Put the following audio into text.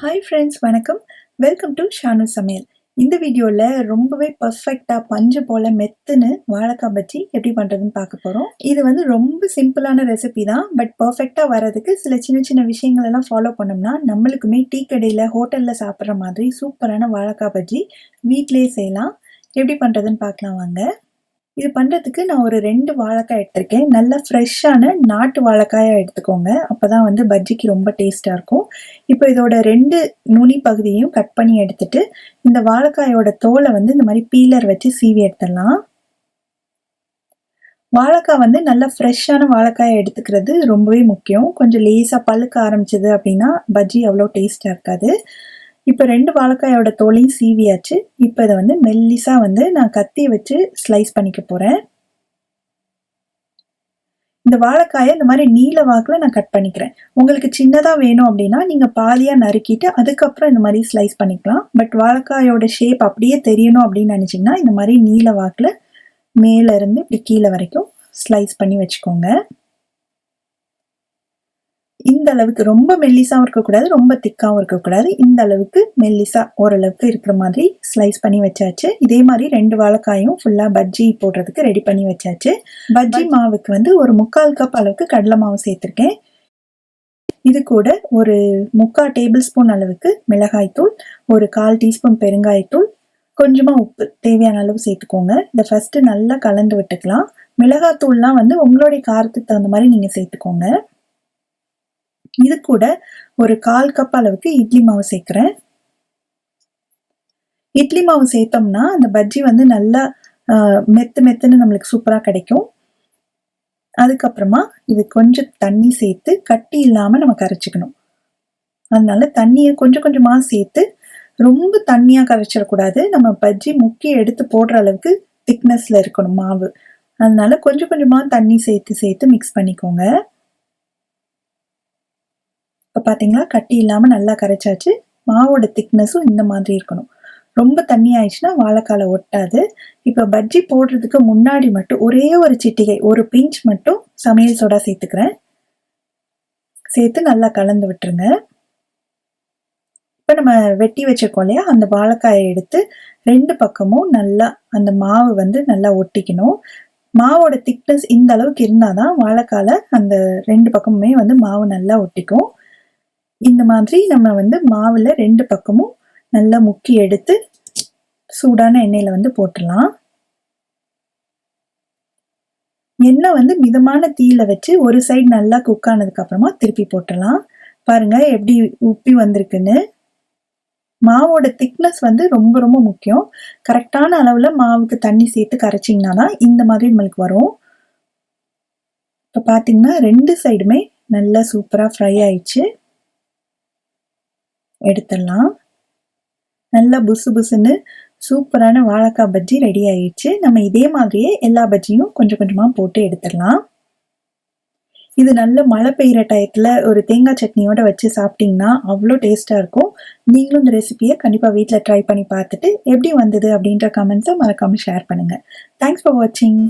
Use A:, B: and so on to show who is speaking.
A: Hi friends வணக்கம். Welcome to Shanu சமையல் இந்த வீடியோவில் ரொம்பவே பர்ஃபெக்டாக பஞ்சு போல் மெத்துன்னு வாழைக்காய் பஜ்ஜி எப்படி பண்ணுறதுன்னு பார்க்க போகிறோம் இது வந்து ரொம்ப சிம்பிளான ரெசிபி தான் பட் பர்ஃபெக்டாக வர்றதுக்கு சில சின்ன சின்ன விஷயங்கள் எல்லாம் ஃபாலோ பண்ணோம்னா நம்மளுக்குமே டீ கடையில் ஹோட்டலில் சாப்பிட்ற மாதிரி சூப்பரான வாழைக்காய் பஜ்ஜி வீட்டிலேயே செய்யலாம். எப்படி பண்ணுறதுன்னு பார்க்கலாம் வாங்க. இது பண்ணுறதுக்கு நான் ஒரு ரெண்டு வாழைக்காய் எடுத்திருக்கேன். நல்ல ஃப்ரெஷ்ஷான நாட்டு வாழைக்காயாக எடுத்துக்கோங்க. அப்போ தான் வந்து பஜ்ஜிக்கு ரொம்ப டேஸ்ட்டாக இருக்கும். இப்போ இதோட ரெண்டு நுனி பகுதியையும் கட் பண்ணி எடுத்துட்டு இந்த வாழைக்காயோட தோலை வந்து இந்த மாதிரி பீலர் வச்சு சீவி எடுத்துடலாம். வாழைக்காய் வந்து நல்லா ஃப்ரெஷ்ஷான வாழைக்காயை எடுத்துக்கிறது ரொம்பவே முக்கியம். கொஞ்சம் லேசாக பழுக்க ஆரம்பிச்சது அப்படின்னா பஜ்ஜி அவ்வளோ டேஸ்ட்டாக இருக்காது. இப்போ ரெண்டு வாழைக்காயோட தோலையும் சீவியாச்சு. இப்போ இதை வந்து மெல்லிஸாக வந்து நான் கத்தி வச்சு ஸ்லைஸ் பண்ணிக்க போகிறேன் இந்த வாழைக்காயை இந்த மாதிரி நீல வாக்கில் நான் கட் பண்ணிக்கிறேன். உங்களுக்கு சின்னதாக வேணும் அப்படின்னா நீங்கள் பாதியாக நறுக்கிட்டு அதுக்கப்புறம் இந்த மாதிரி ஸ்லைஸ் பண்ணிக்கலாம். பட் வாழைக்காயோட ஷேப் அப்படியே தெரியணும் அப்படின்னு நினச்சிங்கன்னா இந்த மாதிரி நீல வாக்கில் மேலேருந்து இப்படி கீழே வரைக்கும் ஸ்லைஸ் பண்ணி வச்சுக்கோங்க. இந்த அளவுக்கு ரொம்ப மெல்லிசாவும் இருக்கக்கூடாது ரொம்ப திக்காவும் இருக்கக்கூடாது. இந்த அளவுக்கு மெல்லிசா ஓரளவுக்கு இருக்கிற மாதிரி ஸ்லைஸ் பண்ணி வச்சாச்சு. இதே மாதிரி ரெண்டு வாழைக்காயும் ஃபுல்லாக பஜ்ஜி போடுறதுக்கு ரெடி பண்ணி வச்சாச்சு. பஜ்ஜி மாவுக்கு வந்து ஒரு முக்கால் கப் அளவுக்கு கடலை மாவு சேர்த்துருக்கேன். இது கூட ஒரு முக்கால் டேபிள் ஸ்பூன் அளவுக்கு மிளகாய்த்தூள் ஒரு கால் டீஸ்பூன் பெருங்காயத்தூள் கொஞ்சமாக உப்பு தேவையான அளவு சேர்த்துக்கோங்க. இதை ஃபஸ்ட்டு நல்லா கலந்து விட்டுக்கலாம். மிளகாத்தூள்லாம் வந்து உங்களுடைய காரத்துக்கு தகுந்த மாதிரி நீங்கள் சேர்த்துக்கோங்க. இது கூட ஒரு கால் கப் அளவுக்கு இட்லி மாவு சேர்க்குறேன். இட்லி மாவு சேர்த்தோம்னா அந்த பஜ்ஜி வந்து நல்லா மெத்து மெத்துன்னு நம்மளுக்கு சூப்பராக கிடைக்கும். அதுக்கப்புறமா இது கொஞ்சம் தண்ணி சேர்த்து கட்டி இல்லாமல் நம்ம கரைச்சிக்கணும். அதனால தண்ணியை கொஞ்சம் கொஞ்சமாக சேர்த்து ரொம்ப தண்ணியாக கரைச்சிடக்கூடாது. நம்ம பஜ்ஜி முக்கி எடுத்து போடுற அளவுக்கு திக்னஸில் இருக்கணும் மாவு. அதனால கொஞ்சம் கொஞ்சமாக தண்ணி சேர்த்து சேர்த்து மிக்ஸ் பண்ணிக்கோங்க. இப்போ பார்த்தீங்களா கட்டி இல்லாமல் நல்லா கரைச்சாச்சு. மாவோட திக்னஸும் இந்த மாதிரி இருக்கணும். ரொம்ப தண்ணி ஆயிடுச்சுன்னா வாழைக்கால ஒட்டாது. இப்போ பஜ்ஜி போடுறதுக்கு முன்னாடி மட்டும் ஒரே ஒரு சிட்டிகை ஒரு பிஞ்ச் மட்டும் சமையல் சோடா சேர்த்துக்கிறேன். சேர்த்து நல்லா கலந்து விட்டுருங்க. இப்போ நம்ம வெட்டி வச்சிருக்கோம் இல்லையா? அந்த வாழைக்காயை எடுத்து ரெண்டு பக்கமும் நல்லா அந்த மாவு வந்து நல்லா ஒட்டிக்கணும். மாவோட திக்னஸ் இந்த அளவுக்கு இருந்தால் தான் வாழைக்கால அந்த ரெண்டு பக்கமுமே வந்து மாவு நல்லா ஒட்டிக்கும். இந்த மாதிரி நம்ம வந்து மாவில் ரெண்டு பக்கமும் நல்லா முக்கி எடுத்து சூடான எண்ணெயில் வந்து போட்டுடலாம். எண்ணெய் வந்து மிதமான தீயில வச்சு ஒரு சைடு நல்லா குக் ஆனதுக்கு அப்புறமா திருப்பி போட்டுடலாம். பாருங்க எப்படி உப்பி வந்திருக்குன்னு. மாவோட திக்னஸ் வந்து ரொம்ப ரொம்ப முக்கியம். கரெக்டான அளவில் மாவுக்கு தண்ணி சேர்த்து கரைச்சிங்கன்னா தான் இந்த மாதிரி நம்மளுக்கு வரும். இப்போ பார்த்தீங்கன்னா ரெண்டு சைடுமே நல்லா சூப்பராக ஃப்ரை ஆயிடுச்சு. எடுத்துடலாம். நல்லா புசு புசுன்னு சூப்பரான வாழைக்காய் பஜ்ஜி ரெடி ஆயிடுச்சு. நம்ம இதே மாதிரியே எல்லா பஜ்ஜியும் கொஞ்சம் கொஞ்சமாக போட்டு எடுத்துடலாம். இது நல்ல மழை பெய்கிற டயத்தில் ஒரு தேங்காய் சட்னியோட வச்சு சாப்பிட்டிங்கன்னா அவ்வளோ டேஸ்ட்டாக இருக்கும். நீங்களும் இந்த ரெசிபியை கண்டிப்பாக வீட்டில் ட்ரை பண்ணி பார்த்துட்டு எப்படி வந்தது அப்படின்ற கமெண்ட்ஸை மறக்காமல் ஷேர் பண்ணுங்கள் தேங்க்ஸ் ஃபார் வாட்சிங்